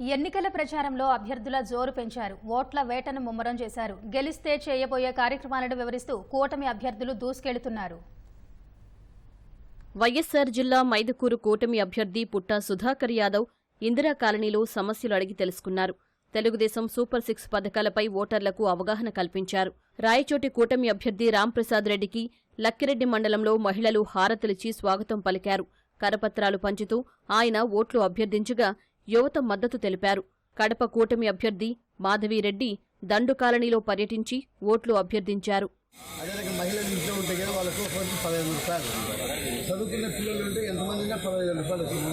ఎన్నికల ప్రచారంలో అభ్యర్థుల జోరు పెంచారు. ఓట్ల వేటను ముమ్మరం చేశారు. గెలిస్తే చేయబోయే కార్యక్రమాలను వివరిస్తూ కూటమి అభ్యర్థులు దూసుకెళ్తున్నారు. వైఎస్సార్ జిల్లా మైదుకూరు కూటమి అభ్యర్థి పుట్టా సుధాకర్ యాదవ్ ఇందిరా కాలనీలో సమస్యలు అడిగి తెలుసుకున్నారు. తెలుగుదేశం సూపర్ సిక్స్ పథకాలపై ఓటర్లకు అవగాహన కల్పించారు. రాయచోటి కూటమి అభ్యర్థి రాంప్రసాద్ రెడ్డికి లక్కిరెడ్డి మండలంలో మహిళలు హారతులిచ్చి స్వాగతం పలికారు. కరపత్రాలు పంచుతూ ఆయన ఓట్లు అభ్యర్థించగా యువత మద్దతు తెలిపారు. కడప కూటమి అభ్యర్థి మాధవిరెడ్డి దండు కాలనీలో పర్యటించి ఓట్లు అభ్యర్థించారు. అదే రకంగా మహిళలు ఇంట్లో ఉంటే కదా వాళ్ళకు కొంచెం పదహైదు రూపాయలు. చదువుకున్న పిల్లలు ఉంటే ఎంతమంది అయినా పదహైదు వేల రూపాయలు వస్తుంది.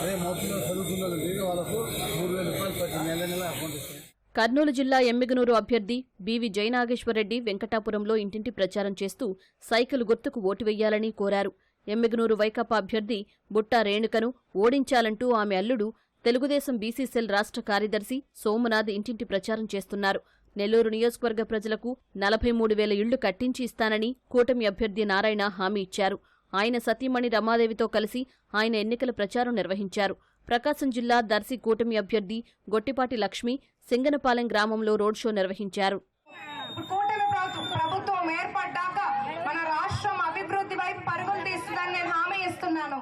అదే మా పిల్లలు చదువుకున్న వాళ్ళు ఉంటే వాళ్ళకు మూడు వేల రూపాయలు ప్రతి నెల నెల అకౌంట్ ఇస్తుంది కర్నూలు జిల్లా ఎమ్మిగనూరు అభ్యర్థి బీవి జయనాగేశ్వరరెడ్డి వెంకటాపురంలో ఇంటింటి ప్రచారం చేస్తూ సైకిల్ గుర్తుకు ఓటు వెయ్యాలని కోరారు. ఎమ్మిగనూరు వైకాపా అభ్యర్థి బుట్టా రేణుకను ఓడించాలంటూ ఆమె అల్లుడు తెలుగుదేశం బీసీసెల్ రాష్ట్ర కార్యదర్శి సోమనాథ్ ఇంటింటి ప్రచారం చేస్తున్నారు. నెల్లూరు నియోజకవర్గ ప్రజలకు నలభై మూడు వేల ఇళ్ళు కట్టించి ఇస్తానని కూటమి అభ్యర్థి నారాయణ హామీ ఇచ్చారు. ఆయన సతీమణి రమాదేవితో కలిసి ఆయన ఎన్నికల ప్రచారం నిర్వహించారు. ప్రకాశం జిల్లా దర్శి కూటమి అభ్యర్థి గొట్టిపాటి లక్ష్మి సింగనపాలెం గ్రామంలో రోడ్ షో నిర్వహించారు. ప్రభుత్వం ఏర్పడ్డాక మన రాష్ట్రం అభివృద్ధి వైపు పరుగులు తీస్తుందని నేను హామీ ఇస్తున్నాను.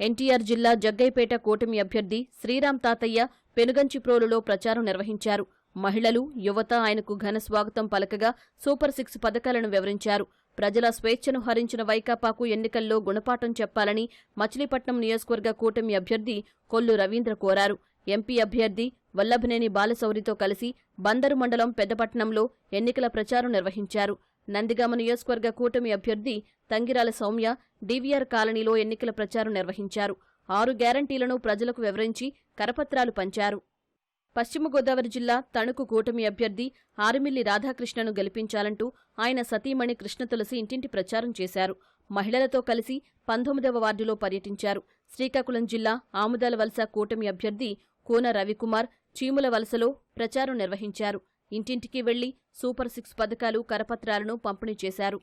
ఎన్టీఆర్ జిల్లా జగ్గైపేట కూటమి అభ్యర్థి శ్రీరామ్ తాతయ్య పెనుగంచిప్రోలులో ప్రచారం నిర్వహించారు. మహిళలు యువత ఆయనకు ఘన స్వాగతం పలకగా సూపర్ సిక్స్ పథకాలను వివరించారు. ప్రజల స్వేచ్ఛను హరించిన వైకాపాకు ఎన్నికల్లో గుణపాఠం చెప్పాలని మచిలీపట్నం నియోజకవర్గ కూటమి అభ్యర్థి కొల్లు రవీంద్ర కోరారు. ఎంపీ అభ్యర్థి వల్లభనేని బాలశౌరితో కలిసి బందరు మండలం పెద్దపట్నంలో ఎన్నికల ప్రచారం నిర్వహించారు. నందిగామ నియోజకవర్గ కూటమి అభ్యర్థి తంగిరాల సౌమ్య డివిఆర్ కాలనీలో ఎన్నికల ప్రచారం నిర్వహించారు. ఆరు గ్యారంటీలను ప్రజలకు వివరించి కరపత్రాలు పంచారు. పశ్చిమ గోదావరి జిల్లా తణుకు కూటమి అభ్యర్థి ఆరుమిల్లి రాధాకృష్ణను గెలిపించాలంటూ ఆయన సతీమణి కృష్ణ తులసి ఇంటింటి ప్రచారం చేశారు. మహిళలతో కలిసి పంతొమ్మిదవ వార్డులో పర్యటించారు. శ్రీకాకుళం జిల్లా ఆముదాల వలస కూటమి అభ్యర్థి కూన రవికుమార్ చీముల వలసలో ప్రచారం నిర్వహించారు. ఇంటింటికి వెళ్ళి సూపర్ సిక్స్ పథకాలు కరపత్రాలను పంపిణీ చేశారు.